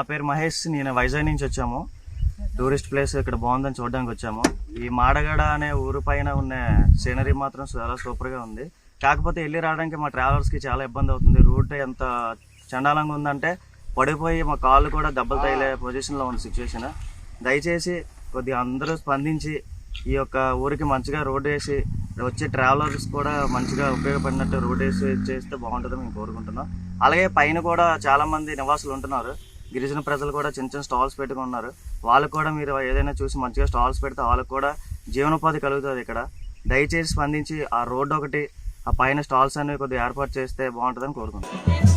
నా పేరు మహేష్ నేను వైజాగ్ నుంచి వచ్చాము. టూరిస్ట్ ప్లేస్ ఇక్కడ బాగుందని చూడడానికి వచ్చాము. ఈ మాడగడ అనే ఊరు పైన ఉన్న సీనరీ మాత్రం చాలా సూపర్గా ఉంది. కాకపోతే వెళ్ళి రావడానికి మా ట్రావెలర్స్కి చాలా ఇబ్బంది అవుతుంది. రూట్ ఎంత చండాలంగా ఉందంటే పడిపోయి మా కాళ్ళు కూడా దెబ్బలు తగిలే పొజిషన్లో ఉన్న సిచ్యువేషన్ దయచేసి కొద్దిగా అందరూ స్పందించి ఈ యొక్క ఊరికి మంచిగా రోడ్ వేసి వచ్చే ట్రావెలర్స్ కూడా మంచిగా ఉపయోగపడినట్టు రోడ్ వేసి చేస్తే బాగుంటుందని మేము కోరుకుంటున్నాం. అలాగే పైన కూడా చాలామంది నివాసులు ఉంటున్నారు. గిరిజన ప్రజలు కూడా చిన్న చిన్న స్టాల్స్ పెట్టుకున్నారు వాళ్ళకు కూడా మీరు ఏదైనా చూసి మంచిగా స్టాల్స్ పెడితే వాళ్ళకు కూడా జీవనోపాధి కలుగుతుంది ఇక్కడ. దయచేసి స్పందించి ఆ రోడ్డు ఒకటి ఆ పైన స్టాల్స్ అనేవి కొద్దిగా ఏర్పాటు చేస్తే బాగుంటుందని కోరుకుంటున్నాను.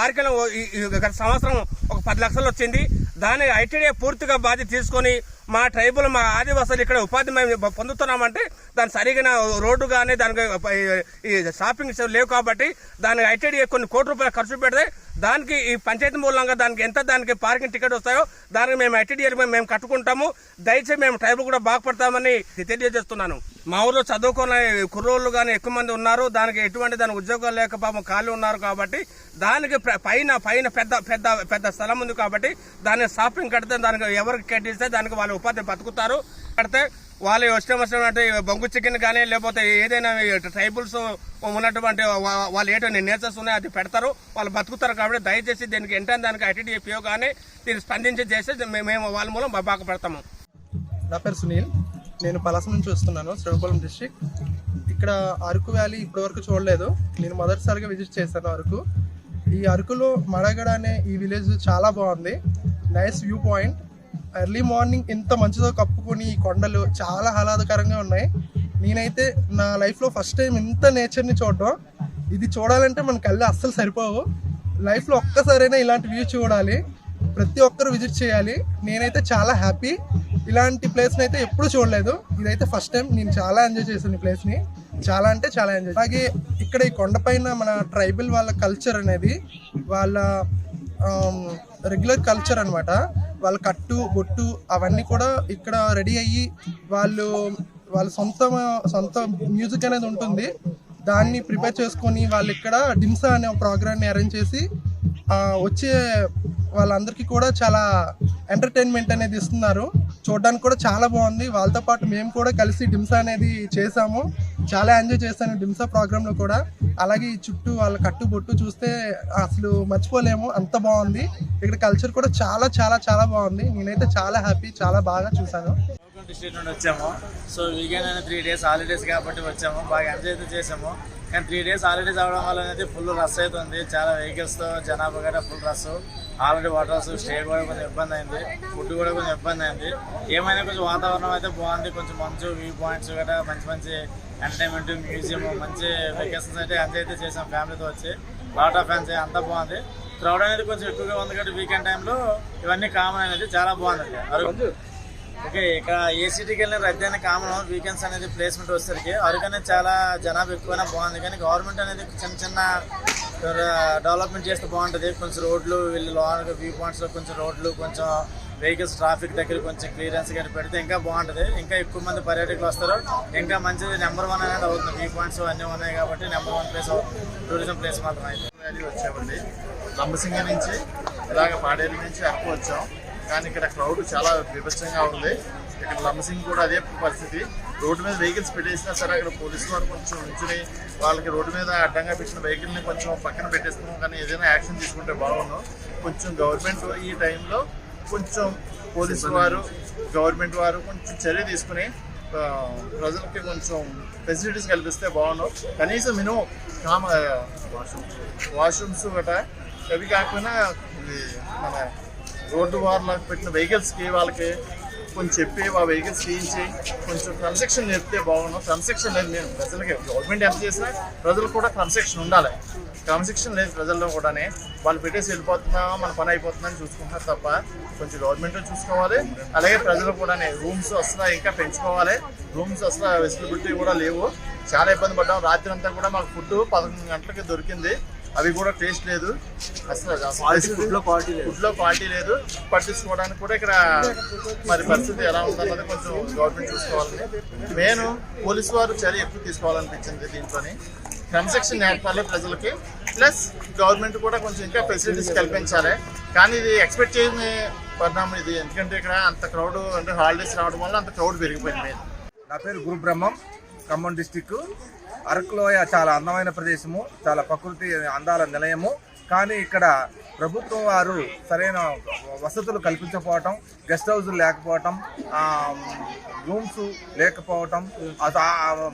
ఆసమ్ ఈ- గత సంవత్సరం ఒక పది లక్షలు వచ్చింది. దాని ఐటీడీఏ పూర్తిగా బాధ్యత తీసుకొని మా ట్రైబుల్ మా ఆదివాసులు ఇక్కడ ఉపాధి మేము పొందుతున్నామంటే దాని సరిగిన రోడ్డు కానీ దానికి ఈ షాపింగ్ లేవు కాబట్టి దానికి ఐటీడీఏ కొన్ని కోటి రూపాయలు ఖర్చు పెడితే దానికి ఈ పంచాయతీ మూలంగా దానికి ఎంత దానికి పార్కింగ్ టికెట్ వస్తాయో దానికి మేము ఐటీడీ మేము కట్టుకుంటాము. దయచేసి మేము ట్రైబల్ కూడా బాగుపడతామని తెలియజేస్తున్నాను. మా ఊర్లో చదువుకున్న కుర్రోళ్ళు కానీ ఎక్కువ మంది ఉన్నారు. దానికి ఎటువంటి దాని ఉద్యోగాలు లేక పాపం ఖాళీ ఉన్నారు కాబట్టి దానికి పైన పైన పెద్ద పెద్ద పెద్ద స్థలం ఉంది కాబట్టి దాన్ని షాపింగ్ కడితే దానికి ఎవరికి కట్టిస్తే దానికి వాళ్ళ ఉపాధి బతుకుతారు. కడితే వాళ్ళు ఇష్టం వచ్చినటువంటి బొంగు చికెన్ కానీ లేకపోతే ఏదైనా ట్రైబుల్స్ ఉన్నటువంటి వాళ్ళు ఏంటో నేచర్స్ ఉన్నాయి అది పెడతారు. వాళ్ళు బతుకుతారు కాబట్టి దయచేసి దీనికి ఏంటంటే దానికి ఐటీడీపీఓ కానీ దీన్ని స్పందించి చేస్తే మే- మేము వాళ్ళ మూలం బాగా పెడతాము. నా పేరు సునీల్. నేను పలాస నుంచి వస్తున్నాను శ్రీకాకుళం డిస్ట్రిక్ట్. ఇక్కడ అరకు వ్యాలీ ఇప్పటివరకు చూడలేదు. నేను మొదటిసారిగా విజిట్ చేశాను అరకు. ఈ అరకులో మడగడ అనే ఈ విలేజ్ చాలా బాగుంది. Nice view point. Early morning ఇంత మంచిదో కప్పుకొని ఈ కొండలు చాలా ఆహ్లాదకరంగా ఉన్నాయి. నేనైతే నా లైఫ్లో ఫస్ట్ టైం ఇంత నేచర్ని చూడడం. ఇది చూడాలంటే మన కళ్ళు అస్సలు సరిపోవు. లైఫ్లో ఒక్కసారైనా ఇలాంటి వ్యూ చూడాలి. ప్రతి ఒక్కరు విజిట్ చేయాలి. నేనైతే చాలా హ్యాపీ. ఇలాంటి ప్లేస్ని అయితే ఎప్పుడు చూడలేదు. ఇదైతే ఫస్ట్ టైం నేను చాలా ఎంజాయ్ చేశాను ఈ ప్లేస్ని. చాలా అంటే చాలా ఎంజాయ్ అలాగే ఇక్కడ ఈ కొండపైన మన ట్రైబల్ వాళ్ళ కల్చర్ అనేది వాళ్ళ రెగ్యులర్ కల్చర్ అనమాట వాళ్ళ కట్టు బొట్టు అవన్నీ కూడా ఇక్కడ రెడీ అయ్యి వాళ్ళు వాళ్ళ సొంత సొంత మ్యూజిక్ అనేది ఉంటుంది. దాన్ని ప్రిపేర్ చేసుకొని వాళ్ళు ఇక్కడ డిమ్సా అనే ఒక ప్రోగ్రామ్ని అరేంజ్ చేసి వచ్చే వాళ్ళందరికీ కూడా చాలా ఎంటర్టైన్మెంట్ అనేది ఇస్తున్నారు. చూడడానికి కూడా చాలా బాగుంది. వాళ్ళతో పాటు మేము కూడా కలిసి డిమ్సా అనేది చేసాము. చాలా ఎంజాయ్ చేశాను డిమ్సా ప్రోగ్రాంలో కూడా. అలాగే ఈ చుట్టూ వాళ్ళ కట్టు బొట్టు చూస్తే అసలు మర్చిపోలేము. అంత బాగుంది. ఇక్కడ కల్చర్ కూడా చాలా చాలా చాలా బాగుంది. నేనైతే చాలా హ్యాపీ చాలా బాగా చూసాను డిస్ట్రిక్ట్ నుండి వచ్చాము. సో వీకెండ్ అయినా త్రీ డేస్ హాలిడేస్ కాబట్టి వచ్చాము. బాగా ఎంజాయ్ అయితే చేసాము కానీ త్రీ డేస్ హాలిడేస్ అవడం వల్ల అనేది ఫుల్ రష్ అవుతుంది. చాలా వెహికల్స్తో జనాభా కూడా full rush already waters stay కూడా కొంచెం ఇబ్బంది అయింది. ఫుడ్ కూడా కొంచెం ఇబ్బంది అయింది. ఏమైనా కొంచెం వాతావరణం అయితే బాగుంది. కొంచెం మంచు వ్యూ పాయింట్స్ కూడా మంచి మంచి ఎంటర్టైన్మెంట్ మ్యూజియం మంచి వెకేషన్స్ అయితే ఎంజాయ్ అయితే చేసాం ఫ్యామిలీతో వచ్చి. లాట్ ఆఫ్ ఫ్యాన్స్ అంతా బాగుంది. క్రౌడ్ అనేది కొంచెం ఎక్కువగా ఉంది కాబట్టి వీకెండ్ టైంలో ఇవన్నీ కామన్ అనేది చాలా బాగుంది అరకు ఓకే ఇక్కడ ఏ సిటీకి వెళ్ళిన రద్దీ అనేది కామన్ వీకెండ్స్ అనేది ప్లేస్మెంట్ వచ్చేసరికి అరకు అనేది చాలా జనాభా ఎక్కువైనా బాగుంది. కానీ గవర్నమెంట్ అనేది చిన్న చిన్న డెవలప్మెంట్ చేస్తే బాగుంటుంది. కొంచెం రోడ్లు వీళ్ళు లోన వ్యూ పాయింట్స్లో కొంచెం రోడ్లు కొంచెం వెహికల్స్ ట్రాఫిక్ దగ్గర కొంచెం క్లియరెన్స్ కానీ పెడితే ఇంకా బాగుంటుంది. ఇంకా ఎక్కువ మంది పర్యాటకులు వస్తారు. ఇంకా మంచిది నెంబర్ వన్ అనేది అవుతుంది. వ్యూ పాయింట్స్ అన్నీ ఉన్నాయి కాబట్టి number one place tourism place మాత్రం అయితే. వ్యాలీ వచ్చామండి. లంబసింగ నుంచి ఇలాగ పాడేరు నుంచి అరకు వచ్చాం. కానీ ఇక్కడ క్రౌడ్ చాలా విభత్సంగా ఉంది. ఇక్కడ లంబసింగి కూడా అదే పరిస్థితి. రోడ్డు మీద వెహికల్స్ పెట్టేసినా సరే అక్కడ పోలీసు వారు కొంచెం ఉంచుని వాళ్ళకి రోడ్డు మీద అడ్డంగా పెట్టిన వెహికల్ని కొంచెం పక్కన పెట్టేస్తున్నాం కానీ ఏదైనా యాక్షన్ తీసుకుంటే బాగున్నాం కొంచెం గవర్నమెంట్ ఈ టైంలో కొంచెం పోలీసు వారు గవర్నమెంట్ వారు కొంచెం చర్య తీసుకుని ప్రజలకి కొంచెం ఫెసిలిటీస్ కల్పిస్తే బాగున్నాం కనీసం మినిమం కామ వాష్రూమ్స్ గట్రా అవి కాకపోయినా మన రోడ్డు వారిలో పెట్టిన వెహికల్స్కి వాళ్ళకి కొంచెం చెప్పి మా వెహికల్స్ తీయించి కొంచెం క్రమశిక్షణ నేర్పితే బాగున్నాం. క్రమశిక్షణ లేదు నేను ప్రజలకి గవర్నమెంట్ ఎంత చేసినా ప్రజలకు కూడా క్రమశిక్షణ ఉండాలి. క్రమశిక్షణ లేదు ప్రజల్లో కూడానే. వాళ్ళు పెట్టేసి వెళ్ళిపోతున్నా మన పని అయిపోతుందని చూసుకుంటున్నారు తప్ప కొంచెం గవర్నమెంట్ చూసుకోవాలి. అలాగే ప్రజలు కూడానే రూమ్స్ అసలు ఇంకా పెంచుకోవాలి. రూమ్స్ అసలు ఫెసిలిటీ కూడా లేవు. చాలా ఇబ్బంది పడ్డాం. రాత్రి అంతా కూడా మాకు ఫుడ్ పదకొండు గంటలకి దొరికింది. అవి కూడా టేస్ట్ లేదు. అసలు ఫుడ్లో క్వాలిటీ లేదు. ఫుడ్లో క్వాలిటీ లేదు. పట్టించుకోవడానికి కూడా ఇక్కడ మరి పరిస్థితి ఎలా ఉందన్నది కొంచెం గవర్నమెంట్ చూసుకోవాలని. మెయిన్ పోలీసు వారు చర్య ఎక్కువ తీసుకోవాలనిపించింది దీంట్లోని. క్రమశిక్షణ నేర్పాలి ప్రజలకి ప్లస్ గవర్నమెంట్ కూడా కొంచెం ఇంకా ఫెసిలిటీస్ కల్పించాలి. కానీ ఇది ఎక్స్పెక్ట్ చేయని పరిణామం ఇది. ఎందుకంటే ఇక్కడ అంత క్రౌడ్ అంటే హాలిడేస్ రావడం వల్ల అంత క్రౌడ్ పెరిగిపోయింది నా పేరు గురు బ్రహ్మం ఖమ్మం డిస్టిక్ అరకులోయ చాలా అందమైన ప్రదేశము చాలా ప్రకృతి అందాల నిలయము. కానీ ఇక్కడ ప్రభుత్వం వారు సరైన వసతులు కల్పించకపోవటం గెస్ట్ హౌజులు లేకపోవటం రూమ్స్ లేకపోవటం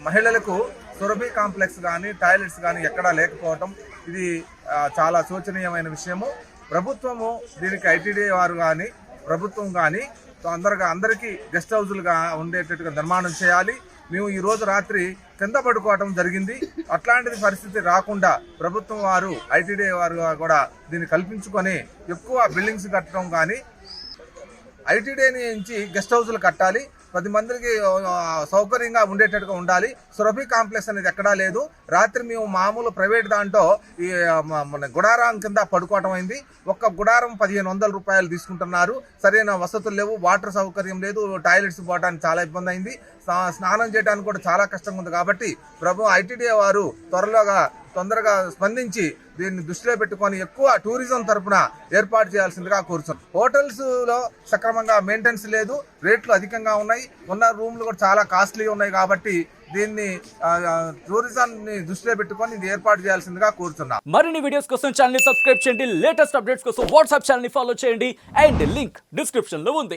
మహిళలకు సురభి కాంప్లెక్స్ కానీ టాయిలెట్స్ కానీ ఎక్కడా లేకపోవటం ఇది చాలా శోచనీయమైన విషయము. ప్రభుత్వము దీనికి ఐటీడీ వారు కానీ ప్రభుత్వం కానీ అందరిగా అందరికీ గెస్ట్ హౌజులుగా ఉండేటట్టుగా నిర్మాణం చేయాలి. మేము ఈరోజు రాత్రి కింద పడుకోవటం జరిగింది. అట్లాంటిది పరిస్థితి రాకుండా ప్రభుత్వం వారు ఐటీడీ వారు కూడా దీన్ని కల్పించుకొని ఎక్కువ బిల్డింగ్స్ కట్టడం కానీ ఐటీడీ నుంచి గెస్ట్ హౌస్లు కట్టాలి. పది మందికి సౌకర్యంగా ఉండేటట్టుగా ఉండాలి. సురభి కాంప్లెక్స్ అనేది ఎక్కడా లేదు. రాత్రి మేము మామూలు ప్రైవేట్ దాంట్లో ఈ మన గుడారం కింద పడుకోవటం అయింది. ఒక్క గుడారం పదిహేను వందల రూపాయలు తీసుకుంటున్నారు. సరైన వసతులు లేవు వాటర్ సౌకర్యం లేదు టాయిలెట్స్ పోవడానికి చాలా ఇబ్బంది అయింది. స్నానం చేయడానికి కూడా చాలా కష్టంగా ఉంది. కాబట్టి ప్రభు ఐటీడీ వారు త్వరలోగా తొందరగా స్పందించి దీన్ని దృష్టిలో పెట్టుకొని ఎక్కువ టూరిజం తరపున ఏర్పాటు చేయాల్సిందిగా కోరుతున్నాం. హోటల్స్లో సక్రమంగా మెయింటెనెన్స్ లేదు రేట్లు అధికంగా ఉన్నాయి ఉన్న రూమ్లు కూడా చాలా కాస్ట్లీ ఉన్నాయి కాబట్టి దీన్ని ఆ, టూరిజాన్ని దృష్టిలో పెట్టుకొని ఇది ఏర్పాటు చేయాల్సిందిగా కోరుతున్నాం. మరిన్ని వీడియోస్ కోసం ఛానల్ సబ్స్క్రైబ్ చేయండి. లేటెస్ట్ అప్డేట్స్ కోసం వాట్సాప్ ఛానల్ ఫాలో చేయండి. అండ్ లింక్ డిస్క్రిప్షన్లో ఉంది.